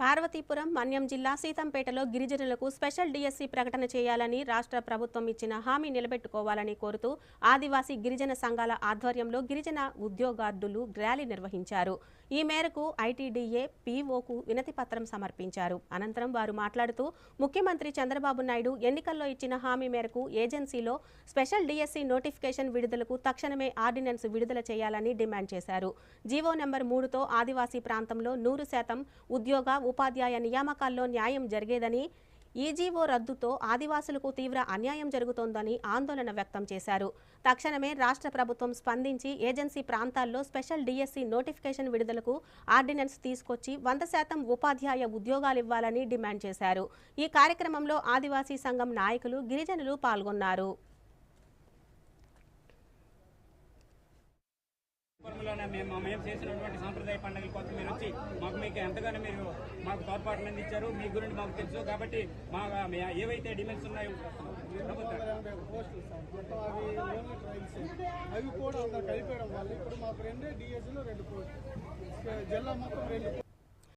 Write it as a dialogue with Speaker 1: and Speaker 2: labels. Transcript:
Speaker 1: పార్వతీపురం మన్యం జిల్లా సీతంపేటలో గిరిజనులకు special DSC ప్రకటన చేయాలని రాష్ట్ర ప్రభుత్వం ఇచ్చిన హామీ నిలబెట్టుకోవాలని కోరుతూ ఆదివాసీ గిరిజన సంఘాల ఆధ్వర్యంలో గిరిజన ఉద్యోగార్థులు ర్యాలీ నిర్వహించారు. ఈ మేరకు ఐటీడీఏ పీఓకు వినతి పత్రం సమర్పించారు. అనంతరం వారు మాట్లాడుతూ ముఖ్యమంత్రి చంద్రబాబు నాయుడు ఎన్నికల్లో ఇచ్చిన హామీ మేరకు ఏజెన్సీలో స్పెషల్ డిఎస్సి నోటిఫికేషన్ విడుదలకు తక్షణమే ఆర్డినెన్స్ విడుదల చేయాలని డిమాండ్ చేశారు. జీవో నెంబర్ మూడుతో ఆదివాసీ ప్రాంతంలో నూరు శాతం ఉద్యోగ ఉపాధ్యాయ నియామకాల్లో న్యాయం జరిగేదని ఈజీఓ రద్దుతో ఆదివాసులకు తీవ్ర అన్యాయం జరుగుతోందని ఆందోళన వ్యక్తం చేశారు. తక్షణమే రాష్ట్ర ప్రభుత్వం స్పందించి ఏజెన్సీ ప్రాంతాల్లో స్పెషల్ డిఎస్సి నోటిఫికేషన్ విడుదలకు ఆర్డినెన్స్ తీసుకొచ్చి వంద శాతం ఉపాధ్యాయ ఉద్యోగాలివ్వాలని డిమాండ్ చేశారు. ఈ కార్యక్రమంలో ఆదివాసీ సంఘం నాయకులు గిరిజనులు పాల్గొన్నారు.
Speaker 2: పురంలోనే మేము మేము చేసినటువంటి సాంప్రదాయ పండుగల కోసం మీరు వచ్చి మాకు మీకు ఎంతగానో మీరు మాకు తోడ్పాటును అందించారు. మీ గురించి మాకు తెలుసు కాబట్టి మా ఏవైతే డిమాండ్స్ ఉన్నాయో
Speaker 3: అవి కూడా కలిపేయడం వల్ల ఇప్పుడు మాకు రెండే డిఎస్సీలో రెండు పోస్టులు. జిల్లా మొత్తం రెండు